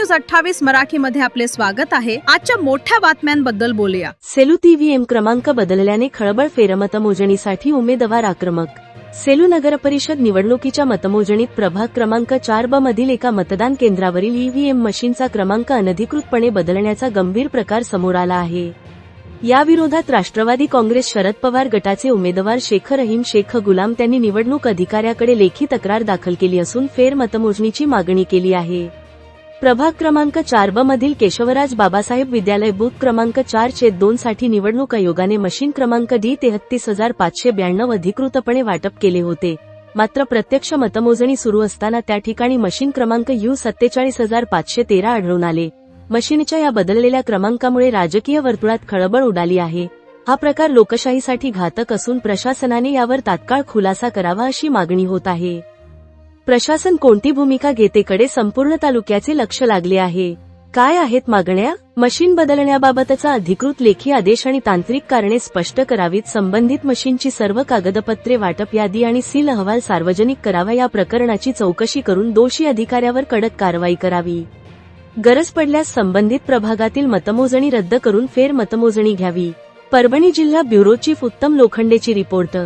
News अठ्ठावीस मराठी मध्ये आपले स्वागत आहे. आजच्या मोठ्या बातम्यांबद्दल बोलूया. सेलू ईव्हीएम क्रमांक बदलल्याने खळबळ फेरमतमोजणीसाठी उमेदवार आक्रमक. सेलू नगर परिषद निवडणुकीच्या मतमोजणीत प्रभाग क्रमांक चार ब मधील एका मतदान केंद्रावरील ईव्हीएम मशीनचा क्रमांक अनधिकृतपणे बदलण्याचा गंभीर प्रकार समोर आला आहे. याविरोधात राष्ट्रवादी काँग्रेस शरद पवार गटाचे उमेदवार शेख रहीम शेख गुलाम त्यांनी निवडणूक अधिकाऱ्याकडे लेखी तक्रार दाखल केली असून फेर मतमोजणीची मागणी केली आहे. प्रभाग क्रमांक चार ब मधील केशवराज बाबासाहेब विद्यालय बुक क्रमांक चार छेद दोन साठी निवडणूक आयोगाने मशीन क्रमांक डी तेहत्तीस हजार पाचशे ब्याण्णव अधिकृतपणे वाटप केले होते. मात्र प्रत्यक्ष मतमोजणी सुरू असताना त्या ठिकाणी मशीन क्रमांक यू सत्तेचाळीस हजार पाचशे तेरा आढळून आले. मशीनच्या या बदललेल्या क्रमांकामुळे राजकीय वर्तुळात खळबळ उडाली आहे. हा प्रकार लोकशाहीसाठी घातक असून प्रशासनाने यावर तात्काळ खुलासा करावा अशी मागणी होत आहे. प्रशासन कोणती भूमिका घेतेकडे संपूर्ण तालुक्याचे लक्ष लागले आहे. काय आहेत मागण्या? मशीन बदलण्याबाबतचा अधिकृत लेखी आदेश आणि तांत्रिक कारणे स्पष्ट करावीत. संबंधित मशीनची सर्व कागदपत्रे वाटप यादी आणि सील अहवाल सार्वजनिक करावा या प्रकरणाची चौकशी करून दोषी अधिकाऱ्यावर कडक कारवाई करावी. गरज पडल्यास संबंधित प्रभागातील मतमोजणी रद्द करून फेर मतमोजणी घ्यावी. परभणी जिल्हा ब्युरो चीफ उत्तम लोखंडेची रिपोर्ट.